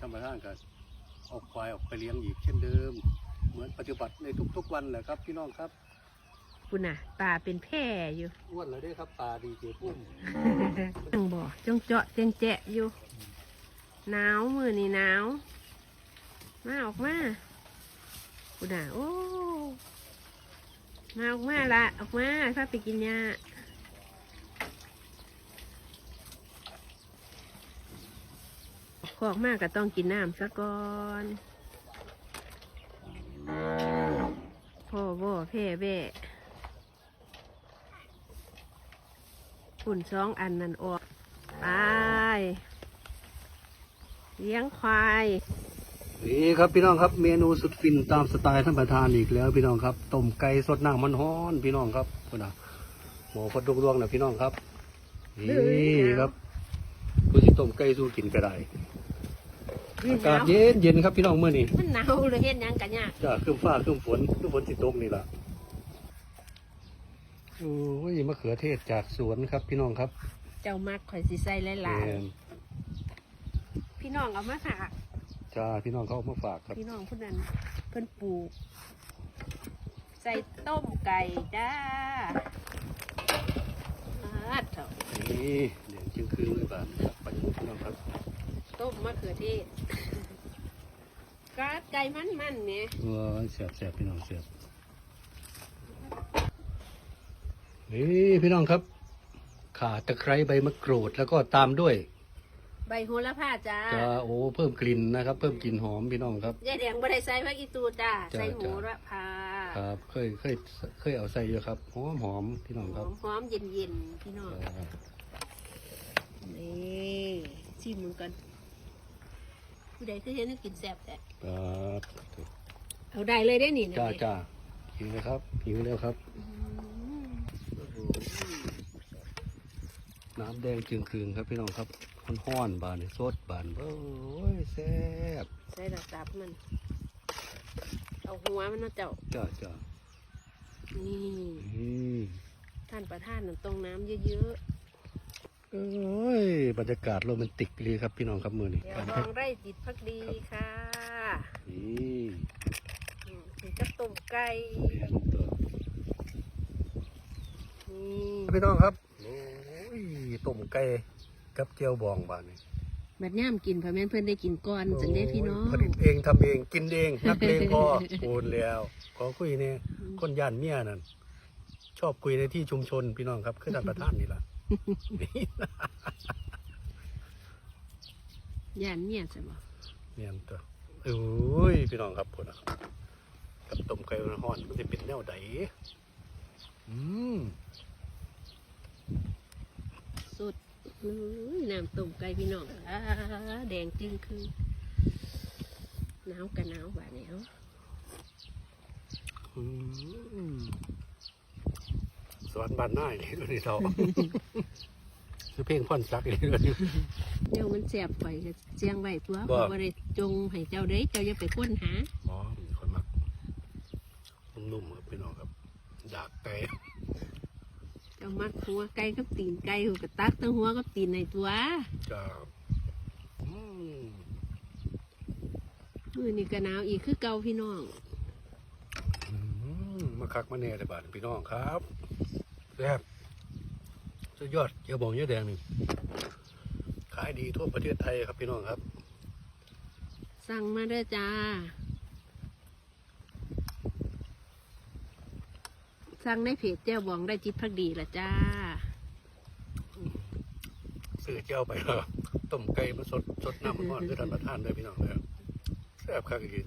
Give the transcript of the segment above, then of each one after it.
ธรรมชาติก็เออกควายออกไปเลี้ยงอีกเช่นเดิม เหมือนปฏิบัติในทุกๆวันแหละครับ พี่น้องครับคุณน่ะตาเป็นแพร่อยู่อ้วนเลยเด้อครับตาดีเจปุ้มจังบ่จงเจาะเจงแจะอยู่หนาวมือนี่หนาวมาออกมาคุณน่ะโอ้มาออกมาละออกมาถ้าไปกินยา พออกมากก็ต้องกินน้ำซะก่อนพ่อบ่แพ่แบ่ฝุ่นสองอันนั่นออกไปเลี้ยงควายนี่ครับพี่น้องครับเมนูสุดฟินตามสไตล์ท่านประธานอีกแล้ว พี่น้องครับต้มไก่สดน้ำมันฮ้อนพี่น้องครับคุณนะหมอพดดวงๆนะพี่น้องครับนี่ครับผู้ที่ต้มไก่สู้กินก็ได้ อากาศเย็นเย็นครับพี่น้องเมื่อนี้มันหนาวเลยเห็นยังกันยากจ้าเครื่องฟ้าเครื่องฝนเครื่องฝนสิตกนี่ล่ะโอ้ยมะเขือเทศจากสวนครับ พี่น้องครับ เจ้ามักข่อยสิใส่หลายแม่นๆพี่น้องเอามาฝากจ้าพี่น้องเขาเอามาฝากครับ พี่น้องผู้นั้นเพิ่นปลูก ใส่ต้มไก่จ้าอาดเถอะนี่เดี๋ยวจึงคืนเลยบ้านครับไปดูพี่น้องครับ ต้มมะเขือเทศกาดไก่มันๆเนี่ยว้าเสียบเสียบพี่น้องเสียบนี่พี่น้องครับข่าตะไคร้ใบมะกรูดแล้วก็ตามด้วย ใบโหระพาจ้าจะโอ้เพิ่มกลิ่นนะครับ เพิ่มกลิ่นหอมพี่น้องครับยายแดงบ่ได้ใส่ผักอีตูจ้าจ้าใส่โหระพาครับเคยเคยเคยเอาใส่อยู่ครับหอมหอมพี่น้องหครัอบมหอมๆเย็นๆพี่น้องครับนี่ชิมมันกัน ผู้ใดคือเห็นให้กินแซ่บแต่ครับเอาได้เลยได้นี่นะจ้าเนี่ยจ้าหิวเลยครับหิวแล้วครับ อืมน้ำแดงจึงคืนครับพี่น้องครับห้อนๆบานนี่สดบานโอ้ยแซ่บใส่ระดับมัน เอาหัวมันเนาะเจ้า จ้าจ้านี่ นี่ท่านประธานนั่นตรงน้ำเยอะ เอ้ยบรรยากาศโรแมนติกเลยครับพี่น้องครับมือนี่ๆเดี๋ยวมองไร่ติดพักดีค่ะนี่อืมถึงกระต้มไก่แผ่นตัวนี่พี่น้องครับโอ้ยต้มไก่กับเจียวบองบานนี่บัดย่ามกินพ่อแม่นเพื่อนได้กินก่อนจังได้พี่น้องผลิตเองทำเองกินเองนักเลงพอโอนแล้ว ขอคุยเนี่ยคนย่านเมียนั่นชอบคุยในที่ชุมชนพี่น้องครับคือท่านประธานนี่ล่ะนี่ ย่านเนี่ยใช่บ่เนี่ยตัวโอ้ยพี่น้องครับผลนะครับกับต้มไก่ร้อนมันจะเป็นแนวใดอืมสุดเอ้ยน้ำต้มไก่พี่น้องอ่าแดงจึงคือหนาวกันหนาวบ่านี้เนาะอืม สวรรค์บานหน้าอย่างนี้ด้วยนี่เราคือเพลงพ่อนซักอย่างนี้ด้วยนี่เดี๋ยวมันแสบไปก็เจียงไว้ตัวบ่บ่ได้จงให้เจ้าเด้เจ้าอย่าไปค้นหาอ๋อมีคนมักนุ่มๆครับพี่น้องครับดากไก่เจ้ามักหัวไก่กับตีนไก่หูกระตักทั้งหัวกับตีนในตัวจะอืมมือนี่ก็หนาวอีกคือเก่าพี่น้องอืมมาคักมาแน่เลยบาดพี่น้องครับ แซ่บสุดยอดเกี๊ยวบองเยอะแดงนี่ขายดีทั่วประเทศไทยครับพี่น้องครับ สั่งมาเด้อจ้า สั่งในเพจเจ้าบองได้จิตพักดีละจ้า ซื้อเจ้าไปแล้วต้มไก่มาสดสดน้ำมันร้อนคือท่านประธานเลยพี่น้องเลยแซ่บคักอีกที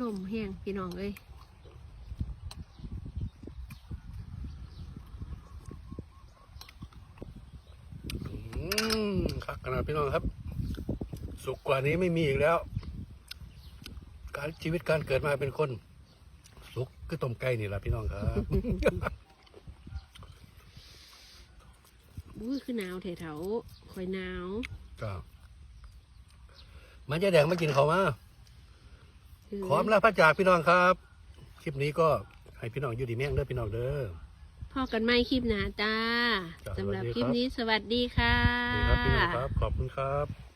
ลมแห้งพี่น้องเอ้ย อื มคักขนาดพี่น้องครับ สุขกว่านี้ไม่มีอีกแล้ว การชีวิตการเกิดมาเป็นคน สุขคือต้มไก่นี่แหละพี่น้องครับอุ้ยคือหนาวเถเถาคอยหนาวก็มันจะแดงมากินเขาวมาขออำลาพระจากพี่น้องครับ คลิปนี้ก็ให้พี่น้องอยู่ดีแม่งเด้อพี่น้องเด้อ พอกันไม่คลิปหนาจ้าจ้ะสำหรับสวัสดีคลิปครับนี้สวัสดีค่ะนี่ครับพี่น้องครับ ขอบคุณครับ